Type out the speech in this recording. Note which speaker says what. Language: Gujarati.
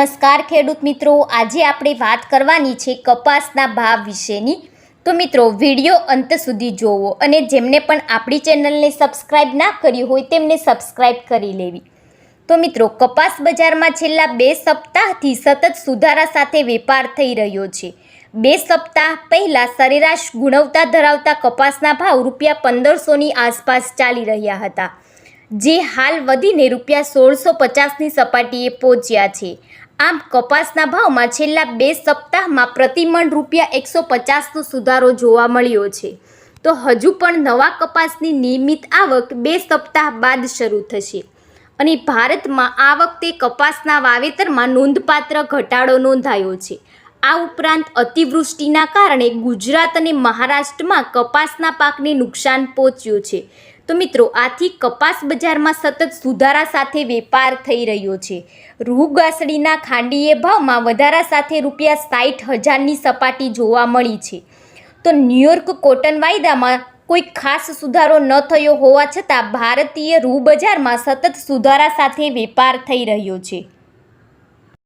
Speaker 1: નમસ્કાર ખેડૂત મિત્રો. આજે આપણે વાત કરવાની છે કપાસના ભાવ વિશેની. તો મિત્રો, વીડિયો અંત સુધી જોવો અને જેમને પણ આપણી ચેનલને સબસ્ક્રાઇબ ના કરી હોય તેમને સબસ્ક્રાઇબ કરી લેવી. તો મિત્રો, કપાસ બજારમાં છેલ્લા બે સપ્તાહથી સતત સુધારા સાથે વેપાર થઈ રહ્યો છે. બે સપ્તાહ પહેલાં સરેરાશ ગુણવતા ધરાવતા કપાસના ભાવ રૂપિયા પંદરસોની આસપાસ ચાલી રહ્યા હતા. જે હાલ વધીને રૂપિયા સોળસો પચાસની સપાટીએ પહોંચ્યા છે. આમ કપાસના ભાવમાં છેલ્લા બે સપ્તાહમાં પ્રતિમણ રૂપિયા એકસો પચાસનો સુધારો જોવા મળ્યો છે. તો હજુ પણ નવા કપાસની નિયમિત આવક બે સપ્તાહ બાદ શરૂ થશે. અને ભારતમાં આ વખતે કપાસના વાવેતરમાં નોંધપાત્ર ઘટાડો નોંધાયો છે. આ ઉપરાંત અતિવૃષ્ટિના કારણે ગુજરાત અને મહારાષ્ટ્રમાં કપાસના પાકને નુકસાન પહોંચ્યું છે. તો મિત્રો, આથી કપાસ બજારમાં સતત સુધારા સાથે વેપાર થઈ રહ્યો છે. રૂ ગાસડીના ખાંડીએ ભાવમાં વધારા સાથે રૂપિયા સાઠ હજારની સપાટી જોવા મળી છે. તો ન્યૂયોર્ક કોટન વાયદામાં કોઈ ખાસ સુધારો ન થયો હોવા છતાં ભારતીય રૂ બજારમાં સતત સુધારા સાથે વેપાર થઈ રહ્યો છે.